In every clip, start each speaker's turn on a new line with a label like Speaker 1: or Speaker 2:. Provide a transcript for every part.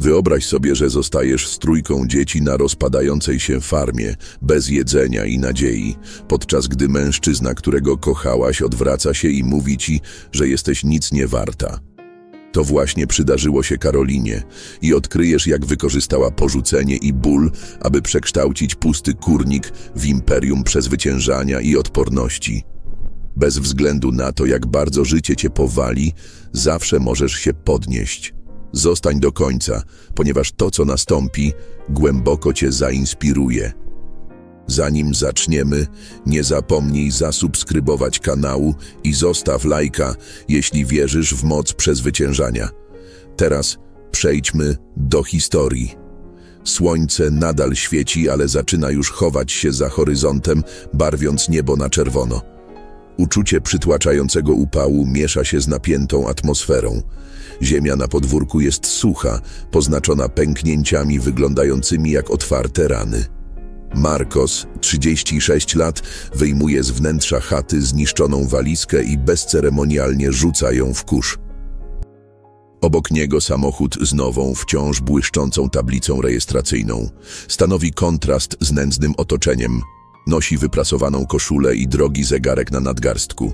Speaker 1: Wyobraź sobie, że zostajesz z trójką dzieci na rozpadającej się farmie, bez jedzenia i nadziei, podczas gdy mężczyzna, którego kochałaś, odwraca się i mówi ci, że jesteś nic nie warta. To właśnie przydarzyło się Karolinie i odkryjesz, jak wykorzystała porzucenie i ból, aby przekształcić pusty kurnik w imperium przezwyciężania i odporności. Bez względu na to, jak bardzo życie cię powali, zawsze możesz się podnieść. Zostań do końca, ponieważ to, co nastąpi, głęboko cię zainspiruje. Zanim zaczniemy, nie zapomnij zasubskrybować kanału i zostaw lajka, jeśli wierzysz w moc przezwyciężania. Teraz przejdźmy do historii. Słońce nadal świeci, ale zaczyna już chować się za horyzontem, barwiąc niebo na czerwono. Uczucie przytłaczającego upału miesza się z napiętą atmosferą. Ziemia na podwórku jest sucha, poznaczona pęknięciami wyglądającymi jak otwarte rany. Marcos, 36 lat, wyjmuje z wnętrza chaty zniszczoną walizkę i bezceremonialnie rzuca ją w kurz. Obok niego samochód z nową, wciąż błyszczącą tablicą rejestracyjną. Stanowi kontrast z nędznym otoczeniem. Nosi wyprasowaną koszulę i drogi zegarek na nadgarstku.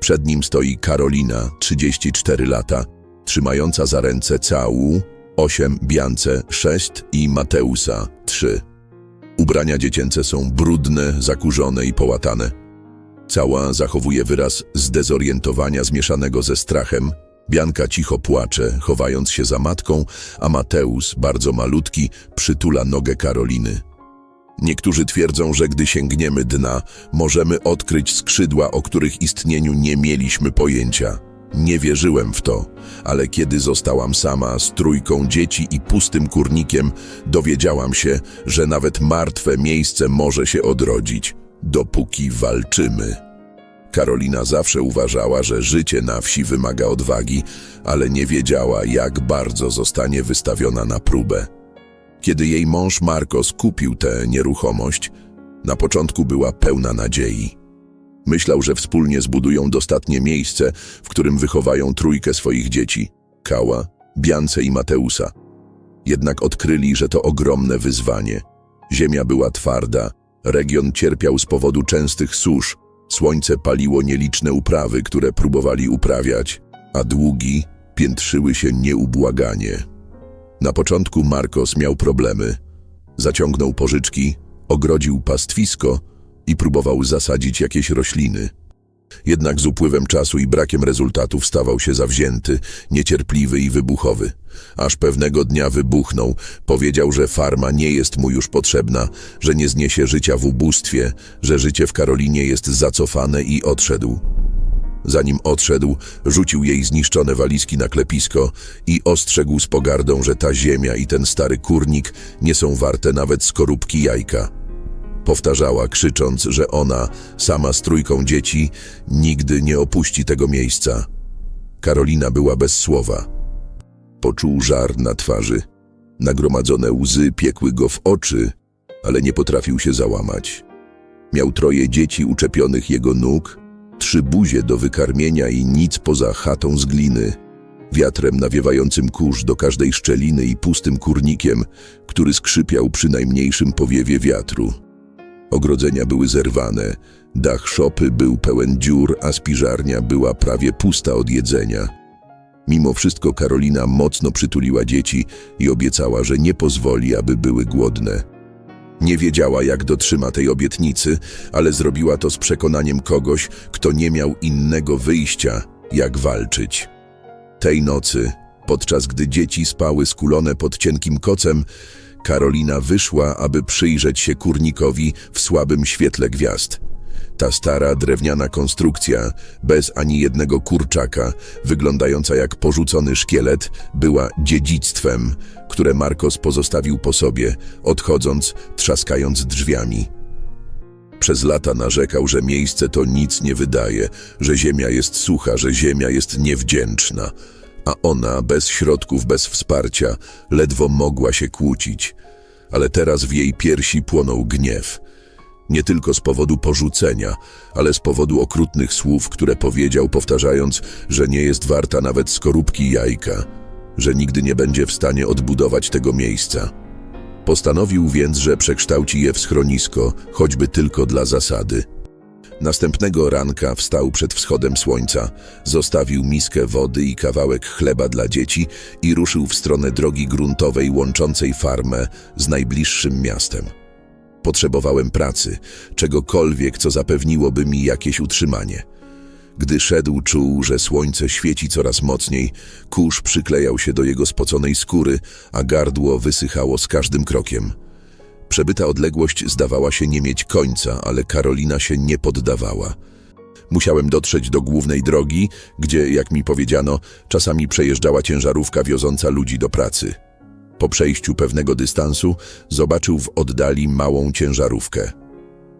Speaker 1: Przed nim stoi Karolina, 34 lata, trzymająca za ręce Cału, 8, Biance, 6 i Mateusa, 3. Ubrania dziecięce są brudne, zakurzone i połatane. Cała zachowuje wyraz zdezorientowania zmieszanego ze strachem. Bianka cicho płacze, chowając się za matką, a Mateusz, bardzo malutki, przytula nogę Karoliny. Niektórzy twierdzą, że gdy sięgniemy dna, możemy odkryć skrzydła, o których istnieniu nie mieliśmy pojęcia. Nie wierzyłem w to, ale kiedy zostałam sama z trójką dzieci i pustym kurnikiem, dowiedziałam się, że nawet martwe miejsce może się odrodzić, dopóki walczymy. Karolina zawsze uważała, że życie na wsi wymaga odwagi, ale nie wiedziała, jak bardzo zostanie wystawiona na próbę. Kiedy jej mąż Marcos kupił tę nieruchomość, na początku była pełna nadziei. Myślał, że wspólnie zbudują dostatnie miejsce, w którym wychowają trójkę swoich dzieci Kała, Biance i Mateusa. Jednak odkryli, że to ogromne wyzwanie. Ziemia była twarda, region cierpiał z powodu częstych susz, słońce paliło nieliczne uprawy, które próbowali uprawiać, a długi piętrzyły się nieubłaganie. Na początku Marcos miał problemy. Zaciągnął pożyczki, ogrodził pastwisko i próbował zasadzić jakieś rośliny. Jednak z upływem czasu i brakiem rezultatów stawał się zawzięty, niecierpliwy i wybuchowy. Aż pewnego dnia wybuchnął, powiedział, że farma nie jest mu już potrzebna, że nie zniesie życia w ubóstwie, że życie w Karolinie jest zacofane i odszedł. Zanim odszedł, rzucił jej zniszczone walizki na klepisko i ostrzegł z pogardą, że ta ziemia i ten stary kurnik nie są warte nawet skorupki jajka. Powtarzała, krzycząc, że ona, sama z trójką dzieci, nigdy nie opuści tego miejsca. Karolina była bez słowa. Poczuł żar na twarzy. Nagromadzone łzy piekły go w oczy, ale nie potrafił się załamać. Miał troje dzieci uczepionych jego nóg, trzy buzie do wykarmienia i nic poza chatą z gliny, wiatrem nawiewającym kurz do każdej szczeliny i pustym kurnikiem, który skrzypiał przy najmniejszym powiewie wiatru. Ogrodzenia były zerwane, dach szopy był pełen dziur, a spiżarnia była prawie pusta od jedzenia. Mimo wszystko Karolina mocno przytuliła dzieci i obiecała, że nie pozwoli, aby były głodne. Nie wiedziała, jak dotrzyma tej obietnicy, ale zrobiła to z przekonaniem kogoś, kto nie miał innego wyjścia, jak walczyć. Tej nocy, podczas gdy dzieci spały skulone pod cienkim kocem, Karolina wyszła, aby przyjrzeć się kurnikowi w słabym świetle gwiazd. Ta stara, drewniana konstrukcja, bez ani jednego kurczaka, wyglądająca jak porzucony szkielet, była dziedzictwem, które Marcos pozostawił po sobie, odchodząc, trzaskając drzwiami. Przez lata narzekał, że miejsce to nic nie wydaje, że ziemia jest sucha, że ziemia jest niewdzięczna, a ona, bez środków, bez wsparcia, ledwo mogła się kłócić. Ale teraz w jej piersi płonął gniew. Nie tylko z powodu porzucenia, ale z powodu okrutnych słów, które powiedział, powtarzając, że nie jest warta nawet skorupki jajka. że nigdy nie będzie w stanie odbudować tego miejsca. Postanowił więc, że przekształci je w schronisko, choćby tylko dla zasady. Następnego ranka wstał przed wschodem słońca, zostawił miskę wody i kawałek chleba dla dzieci i ruszył w stronę drogi gruntowej łączącej farmę z najbliższym miastem. Potrzebowałem pracy, czegokolwiek, co zapewniłoby mi jakieś utrzymanie. Gdy szedł, czuł, że słońce świeci coraz mocniej, kurz przyklejał się do jego spoconej skóry, a gardło wysychało z każdym krokiem. Przebyta odległość zdawała się nie mieć końca, ale Karolina się nie poddawała. Musiałem dotrzeć do głównej drogi, gdzie, jak mi powiedziano, czasami przejeżdżała ciężarówka wioząca ludzi do pracy. Po przejściu pewnego dystansu zobaczył w oddali małą ciężarówkę.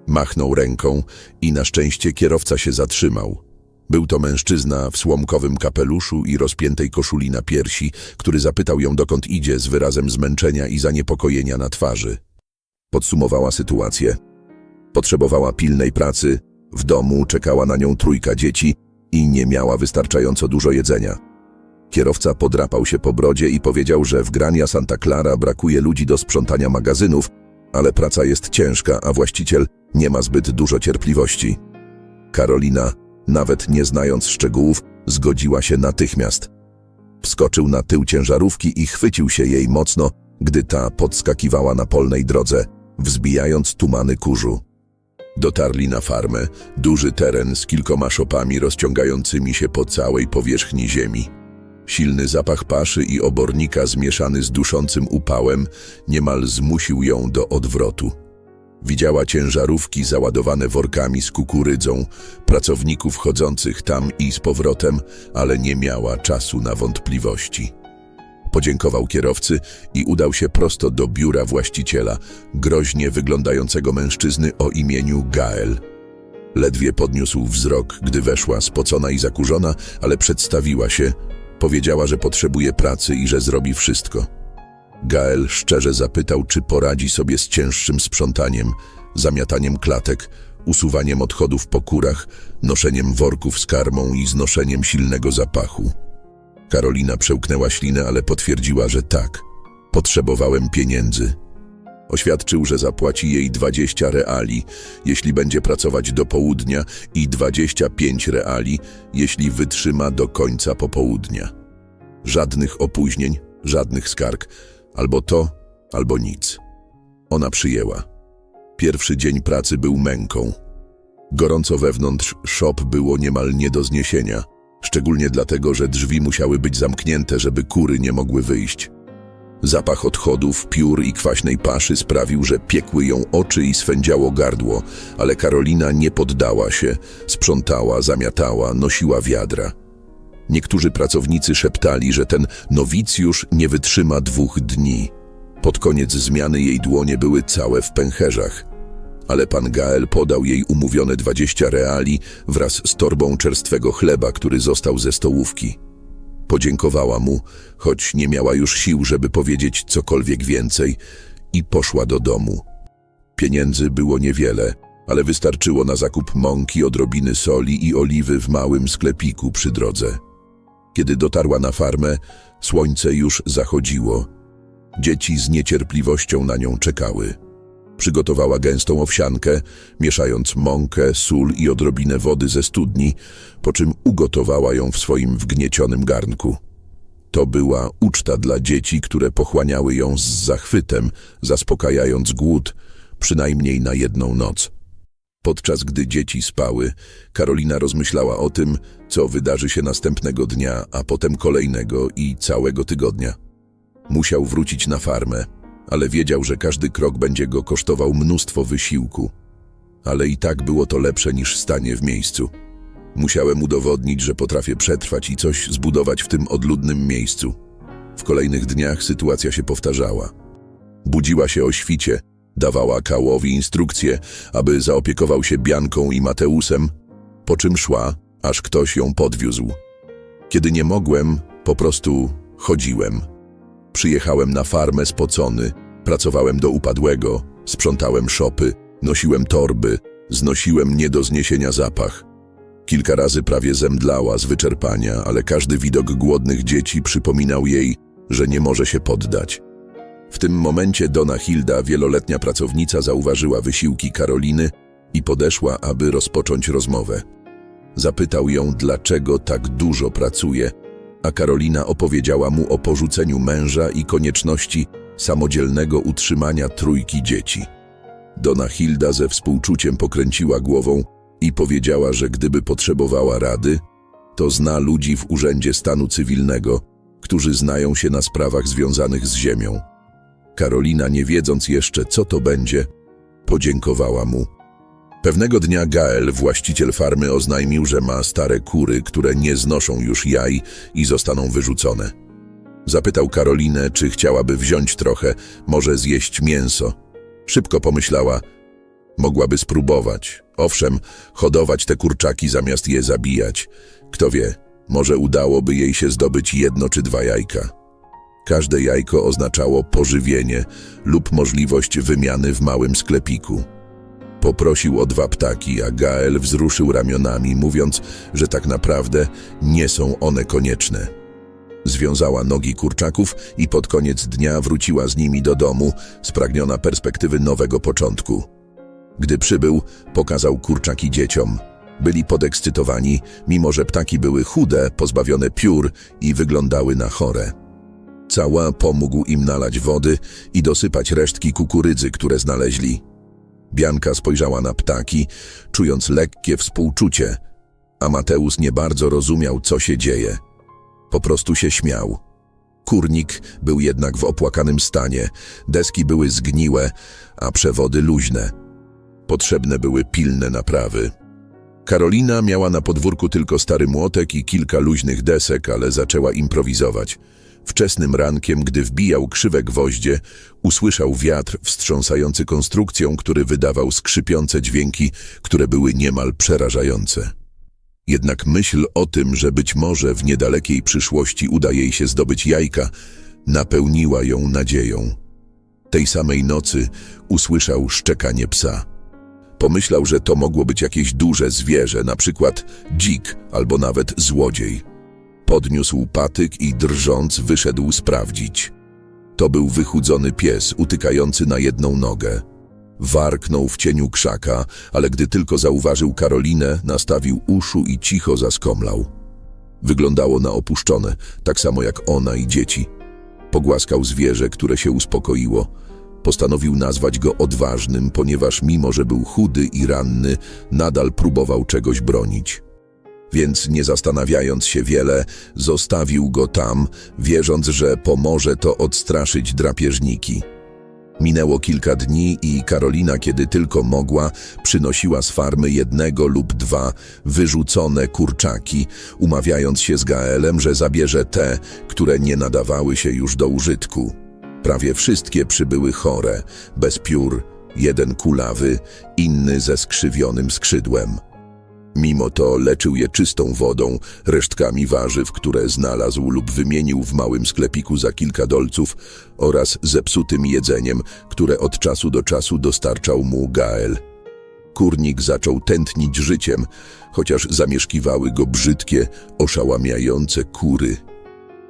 Speaker 1: Machnął ręką i na szczęście kierowca się zatrzymał. Był to mężczyzna w słomkowym kapeluszu i rozpiętej koszuli na piersi, który zapytał ją dokąd idzie z wyrazem zmęczenia i zaniepokojenia na twarzy. Podsumowała sytuację. Potrzebowała pilnej pracy, w domu czekała na nią trójka dzieci i nie miała wystarczająco dużo jedzenia. Kierowca podrapał się po brodzie i powiedział, że w Grania Santa Clara brakuje ludzi do sprzątania magazynów, ale praca jest ciężka, a właściciel nie ma zbyt dużo cierpliwości. Karolina, nawet nie znając szczegółów, zgodziła się natychmiast. Wskoczył na tył ciężarówki i chwycił się jej mocno, gdy ta podskakiwała na polnej drodze, wzbijając tumany kurzu. Dotarli na farmę, duży teren z kilkoma szopami rozciągającymi się po całej powierzchni ziemi. Silny zapach paszy i obornika zmieszany z duszącym upałem niemal zmusił ją do odwrotu. Widziała ciężarówki załadowane workami z kukurydzą, pracowników chodzących tam i z powrotem, ale nie miała czasu na wątpliwości. Podziękował kierowcy i udał się prosto do biura właściciela, groźnie wyglądającego mężczyzny o imieniu Gael. Ledwie podniósł wzrok, gdy weszła spocona i zakurzona, ale przedstawiła się, powiedziała, że potrzebuje pracy i że zrobi wszystko. Gael szczerze zapytał, czy poradzi sobie z cięższym sprzątaniem, zamiataniem klatek, usuwaniem odchodów po kurach, noszeniem worków z karmą i znoszeniem silnego zapachu. Karolina przełknęła ślinę, ale potwierdziła, że tak. Potrzebowałem pieniędzy. Oświadczył, że zapłaci jej 20 reali, jeśli będzie pracować do południa i 25 reali, jeśli wytrzyma do końca popołudnia. Żadnych opóźnień, żadnych skarg, albo to, albo nic. Ona przyjęła. Pierwszy dzień pracy był męką. Gorąco wewnątrz szop było niemal nie do zniesienia, szczególnie dlatego, że drzwi musiały być zamknięte, żeby kury nie mogły wyjść. Zapach odchodów, piór i kwaśnej paszy sprawił, że piekły ją oczy i swędziało gardło, ale Karolina nie poddała się, sprzątała, zamiatała, nosiła wiadra. Niektórzy pracownicy szeptali, że ten nowicjusz nie wytrzyma dwóch dni. Pod koniec zmiany jej dłonie były całe w pęcherzach. Ale pan Gael podał jej umówione 20 reali wraz z torbą czerstwego chleba, który został ze stołówki. Podziękowała mu, choć nie miała już sił, żeby powiedzieć cokolwiek więcej, i poszła do domu. Pieniędzy było niewiele, ale wystarczyło na zakup mąki, odrobiny soli i oliwy w małym sklepiku przy drodze. Kiedy dotarła na farmę, słońce już zachodziło. Dzieci z niecierpliwością na nią czekały. Przygotowała gęstą owsiankę, mieszając mąkę, sól i odrobinę wody ze studni, po czym ugotowała ją w swoim wgniecionym garnku. To była uczta dla dzieci, które pochłaniały ją z zachwytem, zaspokajając głód, przynajmniej na jedną noc. Podczas gdy dzieci spały, Karolina rozmyślała o tym, co wydarzy się następnego dnia, a potem kolejnego i całego tygodnia. Musiał wrócić na farmę, ale wiedział, że każdy krok będzie go kosztował mnóstwo wysiłku. Ale i tak było to lepsze niż stanie w miejscu. Musiałem udowodnić, że potrafię przetrwać i coś zbudować w tym odludnym miejscu. W kolejnych dniach sytuacja się powtarzała. Budziła się o świcie, dawała Kałowi instrukcje, aby zaopiekował się Bianką i Mateusem, po czym szła, aż ktoś ją podwiózł. Kiedy nie mogłem, po prostu chodziłem. Przyjechałem na farmę spocony, pracowałem do upadłego, sprzątałem szopy, nosiłem torby, znosiłem nie do zniesienia zapach. Kilka razy prawie zemdlała z wyczerpania, ale każdy widok głodnych dzieci przypominał jej, że nie może się poddać. W tym momencie Dona Hilda, wieloletnia pracownica, zauważyła wysiłki Karoliny i podeszła, aby rozpocząć rozmowę. Zapytał ją, dlaczego tak dużo pracuje, a Karolina opowiedziała mu o porzuceniu męża i konieczności samodzielnego utrzymania trójki dzieci. Dona Hilda ze współczuciem pokręciła głową i powiedziała, że gdyby potrzebowała rady, to zna ludzi w Urzędzie Stanu Cywilnego, którzy znają się na sprawach związanych z ziemią. Karolina, nie wiedząc jeszcze, co to będzie, podziękowała mu. Pewnego dnia Gael, właściciel farmy, oznajmił, że ma stare kury, które nie znoszą już jaj i zostaną wyrzucone. Zapytał Karolinę, czy chciałaby wziąć trochę, może zjeść mięso. Szybko pomyślała, mogłaby spróbować. Owszem, hodować te kurczaki zamiast je zabijać. Kto wie, może udałoby jej się zdobyć jedno czy dwa jajka. Każde jajko oznaczało pożywienie lub możliwość wymiany w małym sklepiku. Poprosił o dwa ptaki, a Gael wzruszył ramionami, mówiąc, że tak naprawdę nie są one konieczne. Związała nogi kurczaków i pod koniec dnia wróciła z nimi do domu, spragniona perspektywy nowego początku. Gdy przybył, pokazał kurczaki dzieciom. Byli podekscytowani, mimo że ptaki były chude, pozbawione piór i wyglądały na chore. Cała pomógł im nalać wody i dosypać resztki kukurydzy, które znaleźli. Bianka spojrzała na ptaki, czując lekkie współczucie, a Mateusz nie bardzo rozumiał, co się dzieje. Po prostu się śmiał. Kurnik był jednak w opłakanym stanie, deski były zgniłe, a przewody luźne. Potrzebne były pilne naprawy. Karolina miała na podwórku tylko stary młotek i kilka luźnych desek, ale zaczęła improwizować. Wczesnym rankiem, gdy wbijał krzywe gwoździe, usłyszał wiatr wstrząsający konstrukcją, który wydawał skrzypiące dźwięki, które były niemal przerażające. Jednak myśl o tym, że być może w niedalekiej przyszłości uda jej się zdobyć jajka, napełniła ją nadzieją. Tej samej nocy usłyszał szczekanie psa. Pomyślał, że to mogło być jakieś duże zwierzę, na przykład dzik albo nawet złodziej. Podniósł patyk i drżąc wyszedł sprawdzić. To był wychudzony pies, utykający na jedną nogę. Warknął w cieniu krzaka, ale gdy tylko zauważył Karolinę, nastawił uszu i cicho zaskomlał. Wyglądało na opuszczone, tak samo jak ona i dzieci. Pogłaskał zwierzę, które się uspokoiło. Postanowił nazwać go odważnym, ponieważ mimo, że był chudy i ranny, nadal próbował czegoś bronić. Więc nie zastanawiając się wiele, zostawił go tam, wierząc, że pomoże to odstraszyć drapieżniki. Minęło kilka dni i Karolina, kiedy tylko mogła, przynosiła z farmy jednego lub dwa wyrzucone kurczaki, umawiając się z Gaelem, że zabierze te, które nie nadawały się już do użytku. Prawie wszystkie przybyły chore, bez piór, jeden kulawy, inny ze skrzywionym skrzydłem. Mimo to leczył je czystą wodą, resztkami warzyw, które znalazł lub wymienił w małym sklepiku za kilka dolców oraz zepsutym jedzeniem, które od czasu do czasu dostarczał mu Gael. Kurnik zaczął tętnić życiem, chociaż zamieszkiwały go brzydkie, oszałamiające kury.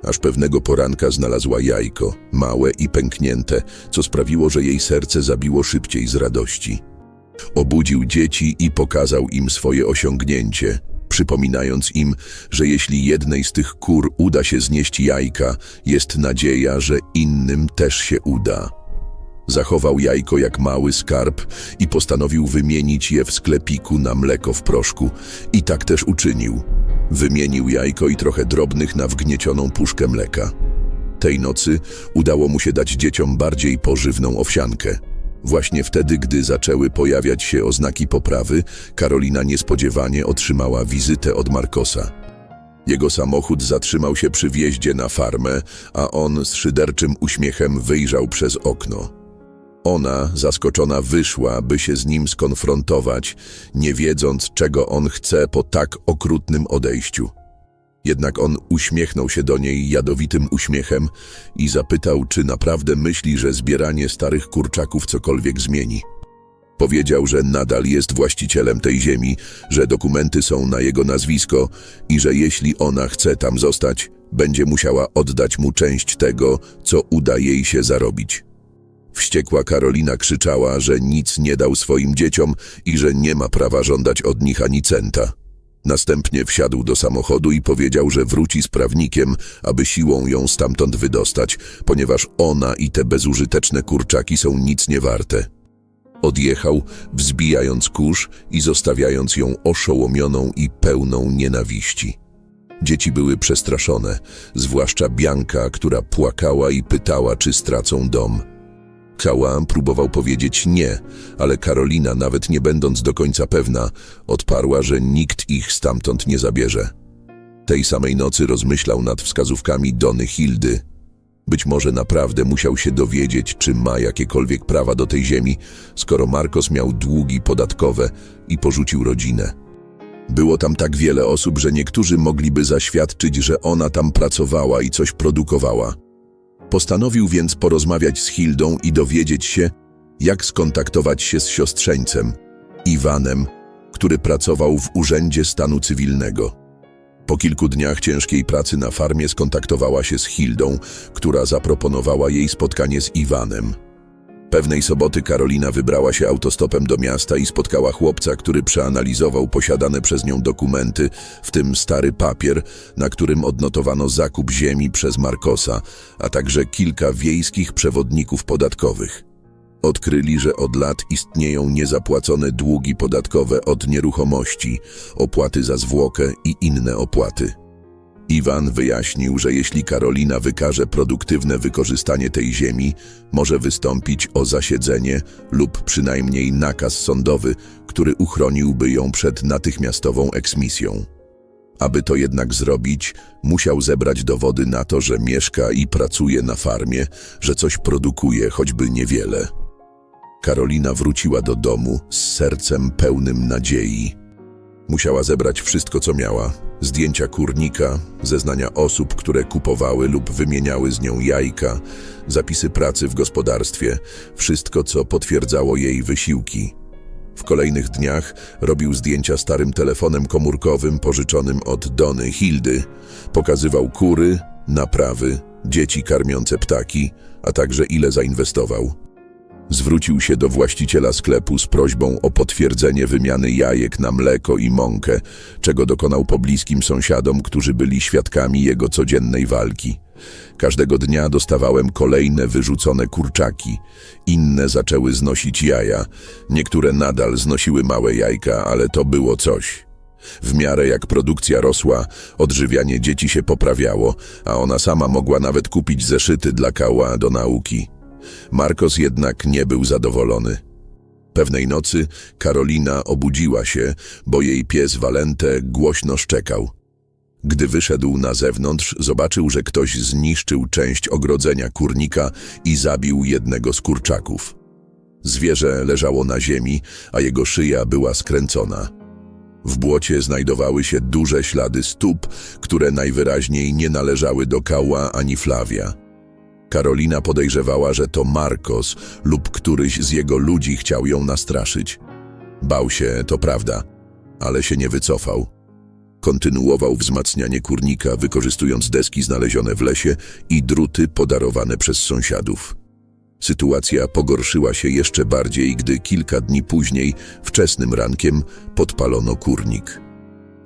Speaker 1: Aż pewnego poranka znalazła jajko, małe i pęknięte, co sprawiło, że jej serce zabiło szybciej z radości. Obudził dzieci i pokazał im swoje osiągnięcie, przypominając im, że jeśli jednej z tych kur uda się znieść jajka, jest nadzieja, że innym też się uda. Zachował jajko jak mały skarb i postanowił wymienić je w sklepiku na mleko w proszku. I tak też uczynił. Wymienił jajko i trochę drobnych na wgniecioną puszkę mleka. Tej nocy udało mu się dać dzieciom bardziej pożywną owsiankę. Właśnie wtedy, gdy zaczęły pojawiać się oznaki poprawy, Karolina niespodziewanie otrzymała wizytę od Markosa. Jego samochód zatrzymał się przy wjeździe na farmę, a on z szyderczym uśmiechem wyjrzał przez okno. Ona, zaskoczona, wyszła, by się z nim skonfrontować, nie wiedząc, czego on chce po tak okrutnym odejściu. Jednak on uśmiechnął się do niej jadowitym uśmiechem i zapytał, czy naprawdę myśli, że zbieranie starych kurczaków cokolwiek zmieni. Powiedział, że nadal jest właścicielem tej ziemi, że dokumenty są na jego nazwisko i że jeśli ona chce tam zostać, będzie musiała oddać mu część tego, co uda jej się zarobić. Wściekła Karolina krzyczała, że nic nie dał swoim dzieciom i że nie ma prawa żądać od nich ani centa. Następnie wsiadł do samochodu i powiedział, że wróci z prawnikiem, aby siłą ją stamtąd wydostać, ponieważ ona i te bezużyteczne kurczaki są nic nie warte. Odjechał, wzbijając kurz i zostawiając ją oszołomioną i pełną nienawiści. Dzieci były przestraszone, zwłaszcza Bianka, która płakała i pytała, czy stracą dom. Kałam próbował powiedzieć nie, ale Karolina, nawet nie będąc do końca pewna, odparła, że nikt ich stamtąd nie zabierze. Tej samej nocy rozmyślał nad wskazówkami Dony Hildy. Być może naprawdę musiał się dowiedzieć, czy ma jakiekolwiek prawa do tej ziemi, skoro Marcos miał długi podatkowe i porzucił rodzinę. Było tam tak wiele osób, że niektórzy mogliby zaświadczyć, że ona tam pracowała i coś produkowała. Postanowił więc porozmawiać z Hildą i dowiedzieć się, jak skontaktować się z siostrzeńcem, Iwanem, który pracował w Urzędzie Stanu Cywilnego. Po kilku dniach ciężkiej pracy na farmie skontaktowała się z Hildą, która zaproponowała jej spotkanie z Iwanem. Pewnej soboty Karolina wybrała się autostopem do miasta i spotkała chłopca, który przeanalizował posiadane przez nią dokumenty, w tym stary papier, na którym odnotowano zakup ziemi przez Markosa, a także kilka wiejskich przewodników podatkowych. Odkryli, że od lat istnieją niezapłacone długi podatkowe od nieruchomości, opłaty za zwłokę i inne opłaty. Iwan wyjaśnił, że jeśli Karolina wykaże produktywne wykorzystanie tej ziemi, może wystąpić o zasiedzenie lub przynajmniej nakaz sądowy, który uchroniłby ją przed natychmiastową eksmisją. Aby to jednak zrobić, musiał zebrać dowody na to, że mieszka i pracuje na farmie, że coś produkuje, choćby niewiele. Karolina wróciła do domu z sercem pełnym nadziei. Musiała zebrać wszystko, co miała: zdjęcia kurnika, zeznania osób, które kupowały lub wymieniały z nią jajka, zapisy pracy w gospodarstwie, wszystko, co potwierdzało jej wysiłki. W kolejnych dniach robił zdjęcia starym telefonem komórkowym pożyczonym od Dony Hildy. Pokazywał kury, naprawy, dzieci karmiące ptaki, a także ile zainwestował. Zwrócił się do właściciela sklepu z prośbą o potwierdzenie wymiany jajek na mleko i mąkę, czego dokonał pobliskim sąsiadom, którzy byli świadkami jego codziennej walki. Każdego dnia dostawałem kolejne wyrzucone kurczaki. Inne zaczęły znosić jaja. Niektóre nadal znosiły małe jajka, ale to było coś. W miarę jak produkcja rosła, odżywianie dzieci się poprawiało, a ona sama mogła nawet kupić zeszyty dla kała do nauki. Marcos jednak nie był zadowolony. Pewnej nocy Karolina obudziła się, bo jej pies Valente głośno szczekał. Gdy wyszedł na zewnątrz, zobaczył, że ktoś zniszczył część ogrodzenia kurnika i zabił jednego z kurczaków. Zwierzę leżało na ziemi, a jego szyja była skręcona. W błocie znajdowały się duże ślady stóp, które najwyraźniej nie należały do Kała ani Flavia. Karolina podejrzewała, że to Marcos lub któryś z jego ludzi chciał ją nastraszyć. Bał się, to prawda, ale się nie wycofał. Kontynuował wzmacnianie kurnika, wykorzystując deski znalezione w lesie i druty podarowane przez sąsiadów. Sytuacja pogorszyła się jeszcze bardziej, gdy kilka dni później, wczesnym rankiem, podpalono kurnik.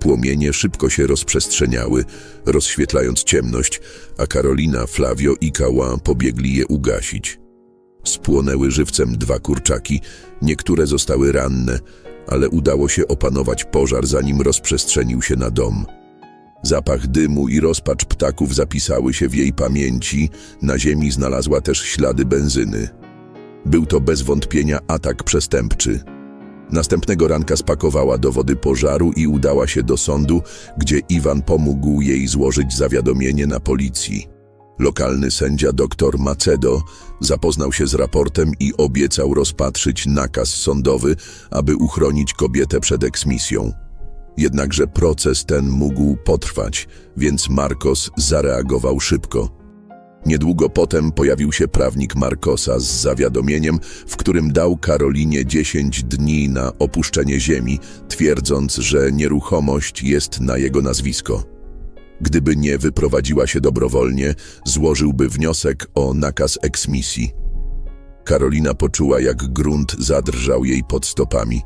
Speaker 1: Płomienie szybko się rozprzestrzeniały, rozświetlając ciemność, a Karolina, Flavio i Kała pobiegli je ugasić. Spłonęły żywcem dwa kurczaki, niektóre zostały ranne, ale udało się opanować pożar, zanim rozprzestrzenił się na dom. Zapach dymu i rozpacz ptaków zapisały się w jej pamięci, na ziemi znalazła też ślady benzyny. Był to bez wątpienia atak przestępczy. Następnego ranka spakowała dowody pożaru i udała się do sądu, gdzie Iwan pomógł jej złożyć zawiadomienie na policji. Lokalny sędzia dr Macedo zapoznał się z raportem i obiecał rozpatrzyć nakaz sądowy, aby uchronić kobietę przed eksmisją. Jednakże proces ten mógł potrwać, więc Marcos zareagował szybko. Niedługo potem pojawił się prawnik Markosa z zawiadomieniem, w którym dał Karolinie 10 dni na opuszczenie ziemi, twierdząc, że nieruchomość jest na jego nazwisko. Gdyby nie wyprowadziła się dobrowolnie, złożyłby wniosek o nakaz eksmisji. Karolina poczuła, jak grunt zadrżał jej pod stopami.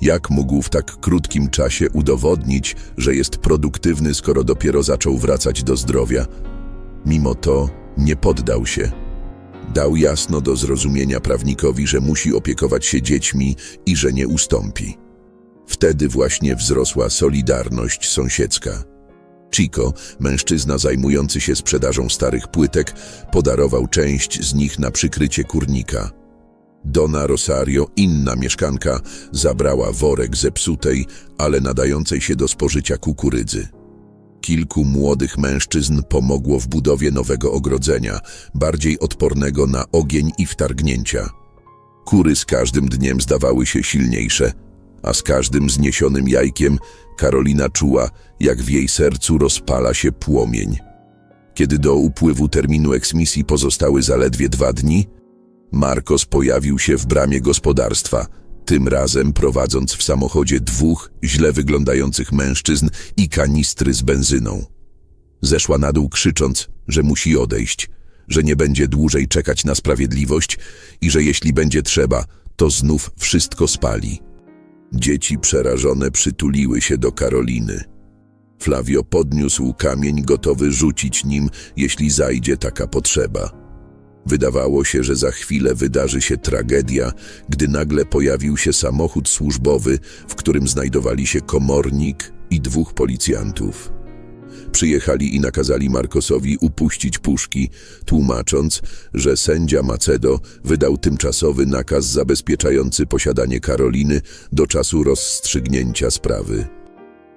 Speaker 1: Jak mógł w tak krótkim czasie udowodnić, że jest produktywny, skoro dopiero zaczął wracać do zdrowia? Mimo to nie poddał się. Dał jasno do zrozumienia prawnikowi, że musi opiekować się dziećmi i że nie ustąpi. Wtedy właśnie wzrosła solidarność sąsiedzka. Chico, mężczyzna zajmujący się sprzedażą starych płytek, podarował część z nich na przykrycie kurnika. Dona Rosario, inna mieszkanka, zabrała worek zepsutej, ale nadającej się do spożycia kukurydzy. Kilku młodych mężczyzn pomogło w budowie nowego ogrodzenia, bardziej odpornego na ogień i wtargnięcia. Kury z każdym dniem zdawały się silniejsze, a z każdym zniesionym jajkiem Karolina czuła, jak w jej sercu rozpala się płomień. Kiedy do upływu terminu eksmisji pozostały zaledwie dwa dni, Marcos pojawił się w bramie gospodarstwa, tym razem prowadząc w samochodzie dwóch źle wyglądających mężczyzn i kanistry z benzyną. Zeszła na dół krzycząc, że musi odejść, że nie będzie dłużej czekać na sprawiedliwość i że jeśli będzie trzeba, to znów wszystko spali. Dzieci przerażone przytuliły się do Karoliny. Flavio podniósł kamień gotowy rzucić nim, jeśli zajdzie taka potrzeba. Wydawało się, że za chwilę wydarzy się tragedia, gdy nagle pojawił się samochód służbowy, w którym znajdowali się komornik i dwóch policjantów. Przyjechali i nakazali Markosowi upuścić puszki, tłumacząc, że sędzia Macedo wydał tymczasowy nakaz zabezpieczający posiadanie Karoliny do czasu rozstrzygnięcia sprawy.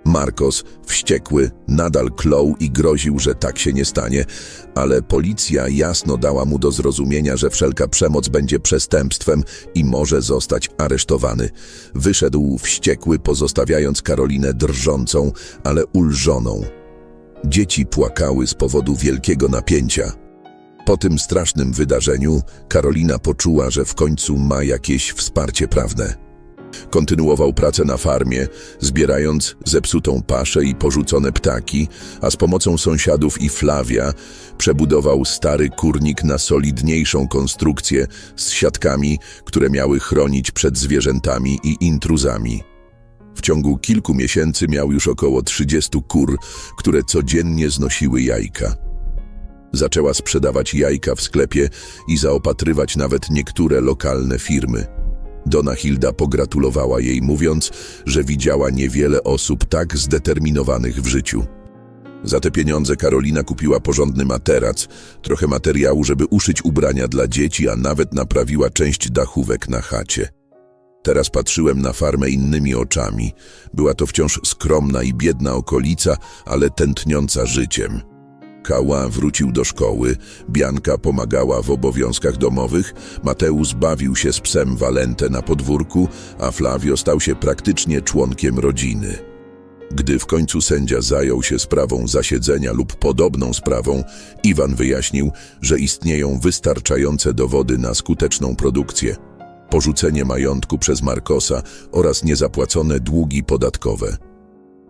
Speaker 1: Marcos, wściekły, nadal klął i groził, że tak się nie stanie, ale policja jasno dała mu do zrozumienia, że wszelka przemoc będzie przestępstwem i może zostać aresztowany. Wyszedł wściekły, pozostawiając Karolinę drżącą, ale ulżoną. Dzieci płakały z powodu wielkiego napięcia. Po tym strasznym wydarzeniu Karolina poczuła, że w końcu ma jakieś wsparcie prawne. Kontynuował pracę na farmie, zbierając zepsutą paszę i porzucone ptaki, a z pomocą sąsiadów i Flavia przebudował stary kurnik na solidniejszą konstrukcję z siatkami, które miały chronić przed zwierzętami i intruzami. W ciągu kilku miesięcy miał już około 30 kur, które codziennie znosiły jajka. Zaczęła sprzedawać jajka w sklepie i zaopatrywać nawet niektóre lokalne firmy. Dona Hilda pogratulowała jej, mówiąc, że widziała niewiele osób tak zdeterminowanych w życiu. Za te pieniądze Karolina kupiła porządny materac, trochę materiału, żeby uszyć ubrania dla dzieci, a nawet naprawiła część dachówek na chacie. Teraz patrzyłem na farmę innymi oczami. Była to wciąż skromna i biedna okolica, ale tętniąca życiem. Kała wrócił do szkoły, Bianka pomagała w obowiązkach domowych, Mateusz bawił się z psem Walentę na podwórku, a Flavio stał się praktycznie członkiem rodziny. Gdy w końcu sędzia zajął się sprawą zasiedzenia lub podobną sprawą, Iwan wyjaśnił, że istnieją wystarczające dowody na skuteczną produkcję, porzucenie majątku przez Markosa oraz niezapłacone długi podatkowe.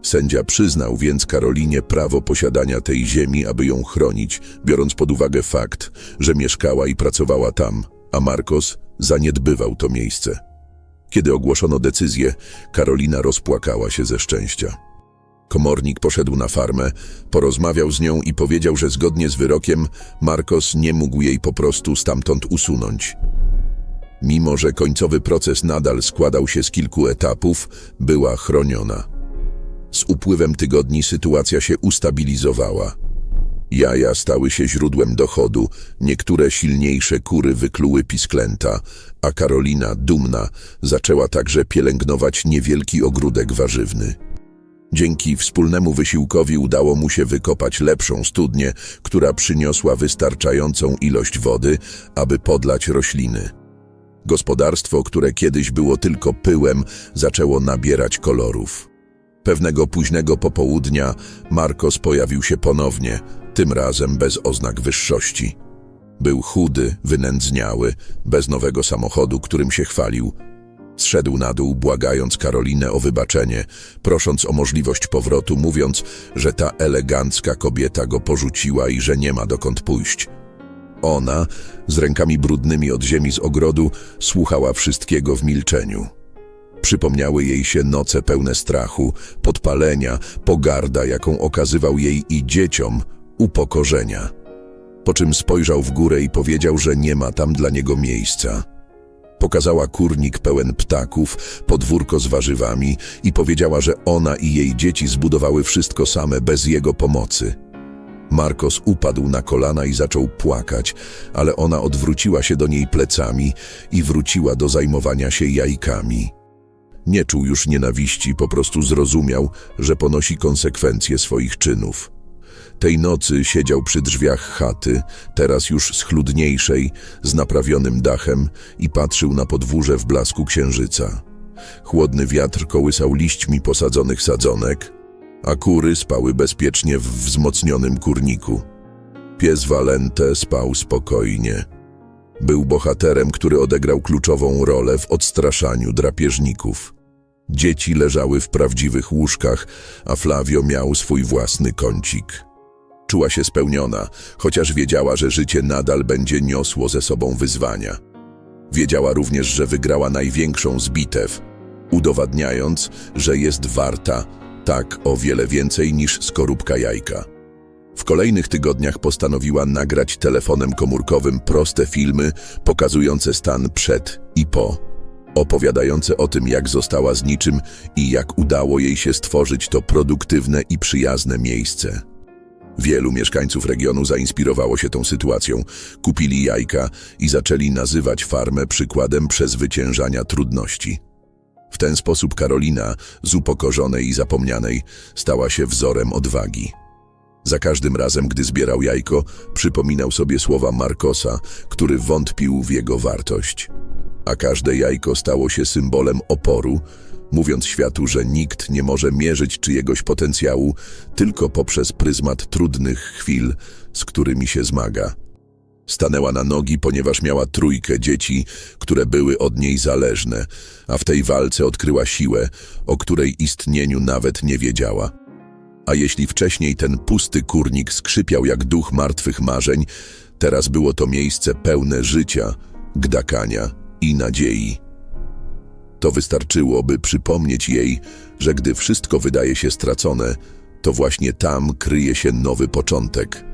Speaker 1: Sędzia przyznał więc Karolinie prawo posiadania tej ziemi, aby ją chronić, biorąc pod uwagę fakt, że mieszkała i pracowała tam, a Marcos zaniedbywał to miejsce. Kiedy ogłoszono decyzję, Karolina rozpłakała się ze szczęścia. Komornik poszedł na farmę, porozmawiał z nią i powiedział, że zgodnie z wyrokiem Marcos nie mógł jej po prostu stamtąd usunąć. Mimo, że końcowy proces nadal składał się z kilku etapów, była chroniona. Z upływem tygodni sytuacja się ustabilizowała. Jaja stały się źródłem dochodu, niektóre silniejsze kury wykluły pisklęta, a Karolina, dumna, zaczęła także pielęgnować niewielki ogródek warzywny. Dzięki wspólnemu wysiłkowi udało mu się wykopać lepszą studnię, która przyniosła wystarczającą ilość wody, aby podlać rośliny. Gospodarstwo, które kiedyś było tylko pyłem, zaczęło nabierać kolorów. Pewnego późnego popołudnia Marcos pojawił się ponownie, tym razem bez oznak wyższości. Był chudy, wynędzniały, bez nowego samochodu, którym się chwalił. Zszedł na dół, błagając Karolinę o wybaczenie, prosząc o możliwość powrotu, mówiąc, że ta elegancka kobieta go porzuciła i że nie ma dokąd pójść. Ona, z rękami brudnymi od ziemi z ogrodu, słuchała wszystkiego w milczeniu. Przypomniały jej się noce pełne strachu, podpalenia, pogarda, jaką okazywał jej i dzieciom, upokorzenia. Po czym spojrzał w górę i powiedział, że nie ma tam dla niego miejsca. Pokazała kurnik pełen ptaków, podwórko z warzywami i powiedziała, że ona i jej dzieci zbudowały wszystko same bez jego pomocy. Marcos upadł na kolana i zaczął płakać, ale ona odwróciła się do niej plecami i wróciła do zajmowania się jajkami. Nie czuł już nienawiści, po prostu zrozumiał, że ponosi konsekwencje swoich czynów. Tej nocy siedział przy drzwiach chaty, teraz już schludniejszej, z naprawionym dachem i patrzył na podwórze w blasku księżyca. Chłodny wiatr kołysał liśćmi posadzonych sadzonek, a kury spały bezpiecznie w wzmocnionym kurniku. Pies Valente spał spokojnie. Był bohaterem, który odegrał kluczową rolę w odstraszaniu drapieżników. Dzieci leżały w prawdziwych łóżkach, a Flavio miał swój własny kącik. Czuła się spełniona, chociaż wiedziała, że życie nadal będzie niosło ze sobą wyzwania. Wiedziała również, że wygrała największą z bitew, udowadniając, że jest warta tak o wiele więcej niż skorupka jajka. W kolejnych tygodniach postanowiła nagrać telefonem komórkowym proste filmy pokazujące stan przed i po, opowiadające o tym, jak została z niczym i jak udało jej się stworzyć to produktywne i przyjazne miejsce. Wielu mieszkańców regionu zainspirowało się tą sytuacją, kupili jajka i zaczęli nazywać farmę przykładem przezwyciężania trudności. W ten sposób Karolina, z upokorzonej i zapomnianej, stała się wzorem odwagi. Za każdym razem, gdy zbierał jajko, przypominał sobie słowa Markosa, który wątpił w jego wartość. A każde jajko stało się symbolem oporu, mówiąc światu, że nikt nie może mierzyć czyjegoś potencjału tylko poprzez pryzmat trudnych chwil, z którymi się zmaga. Stanęła na nogi, ponieważ miała trójkę dzieci, które były od niej zależne, a w tej walce odkryła siłę, o której istnieniu nawet nie wiedziała. A jeśli wcześniej ten pusty kurnik skrzypiał jak duch martwych marzeń, teraz było to miejsce pełne życia, gdakania i nadziei. To wystarczyło, by przypomnieć jej, że gdy wszystko wydaje się stracone, to właśnie tam kryje się nowy początek –